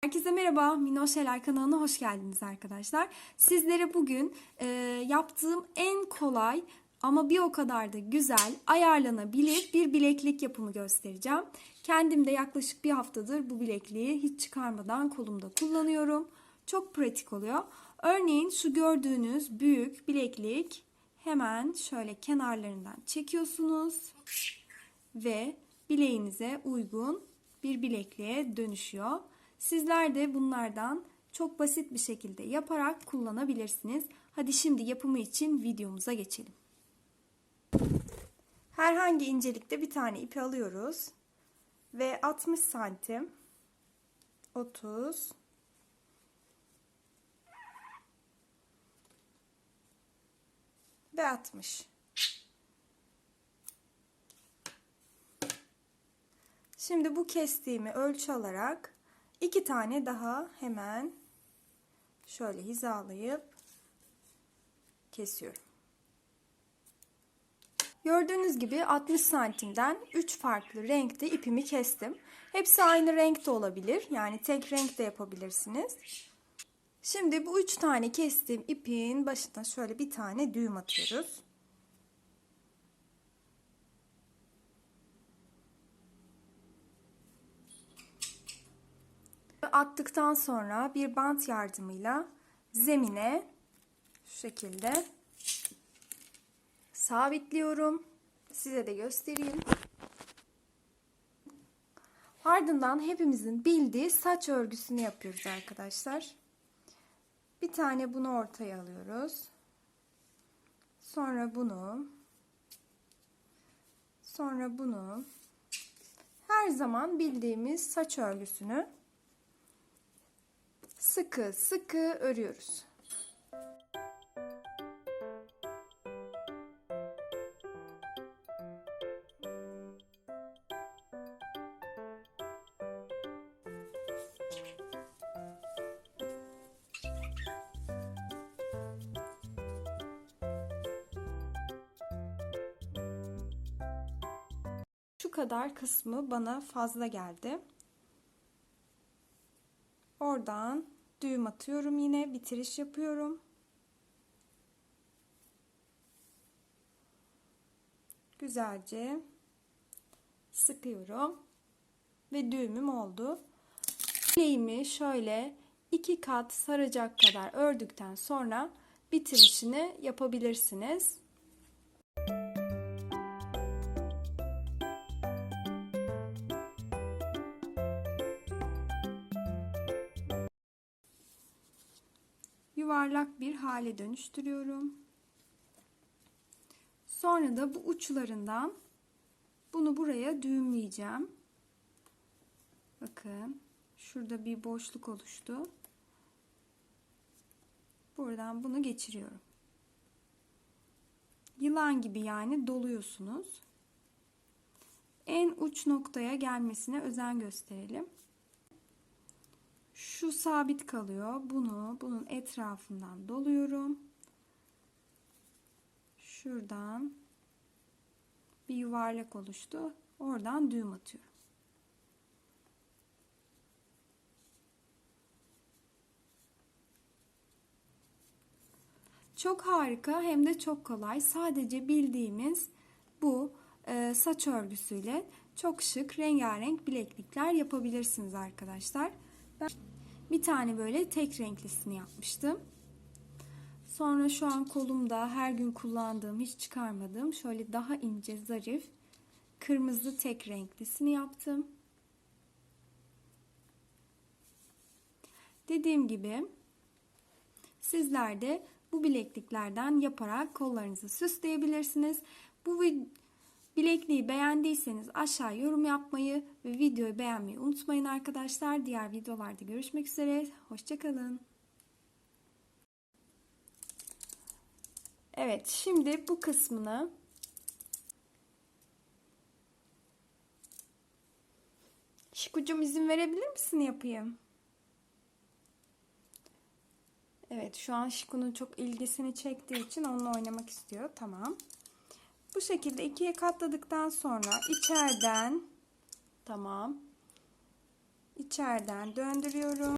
Herkese merhaba, Minoş Helal kanalına hoş geldiniz arkadaşlar. Sizlere bugün e, yaptığım en kolay ama bir o kadar da güzel, ayarlanabilir bir bileklik yapımı göstereceğim. Kendim de yaklaşık bir haftadır bu bilekliği hiç çıkarmadan kolumda kullanıyorum. Çok pratik oluyor. Örneğin şu gördüğünüz büyük bileklik hemen şöyle kenarlarından çekiyorsunuz ve bileğinize uygun bir bilekliğe dönüşüyor. Sizler de bunlardan çok basit bir şekilde yaparak kullanabilirsiniz. Hadi şimdi yapımı için videomuza geçelim. Herhangi incelikte bir tane ipi alıyoruz ve 60 santim 30 ve 60 Şimdi bu kestiğimi ölçü alarak iki tane daha hemen şöyle hizalayıp kesiyorum. Gördüğünüz gibi 60 santimden 3 farklı renkte ipimi kestim. Hepsi aynı renkte olabilir. Yani tek renk de yapabilirsiniz. Şimdi bu 3 tane kestiğim ipin başına şöyle bir tane düğüm atıyoruz. Attıktan sonra bir bant yardımıyla zemine şu şekilde sabitliyorum. Size de göstereyim. Ardından hepimizin bildiği saç örgüsünü yapıyoruz arkadaşlar. Bir tane bunu ortaya alıyoruz. Sonra bunu. Sonra bunu. Her zaman bildiğimiz saç örgüsünü sıkı sıkı örüyoruz. Şu kadar kısmı bana fazla geldi. Oradan düğüm atıyorum yine bitiriş yapıyorum. Güzelce sıkıyorum ve düğümüm oldu. Bileğimi şöyle iki kat saracak kadar ördükten sonra bitirişini yapabilirsiniz. Yuvarlak bir hale dönüştürüyorum. Sonra da bu uçlarından bunu buraya düğümleyeceğim. Bakın şurada bir boşluk oluştu. Buradan bunu geçiriyorum. Yılan gibi yani doluyorsunuz. En uç noktaya gelmesine özen gösterelim şu sabit kalıyor. Bunu bunun etrafından doluyorum. Şuradan bir yuvarlak oluştu. Oradan düğüm atıyorum. Çok harika hem de çok kolay. Sadece bildiğimiz bu e, saç örgüsüyle çok şık rengarenk bileklikler yapabilirsiniz arkadaşlar. Ben bir tane böyle tek renklisini yapmıştım. Sonra şu an kolumda her gün kullandığım, hiç çıkarmadığım şöyle daha ince, zarif kırmızı tek renklisini yaptım. Dediğim gibi sizler de bu bilekliklerden yaparak kollarınızı süsleyebilirsiniz. Bu Bilekliği beğendiyseniz aşağı yorum yapmayı ve videoyu beğenmeyi unutmayın arkadaşlar. Diğer videolarda görüşmek üzere. Hoşçakalın. Evet şimdi bu kısmını Şikucum izin verebilir misin yapayım? Evet şu an Şiku'nun çok ilgisini çektiği için onunla oynamak istiyor. Tamam. Bu şekilde ikiye katladıktan sonra içeriden tamam. İç, içeriden döndürüyorum.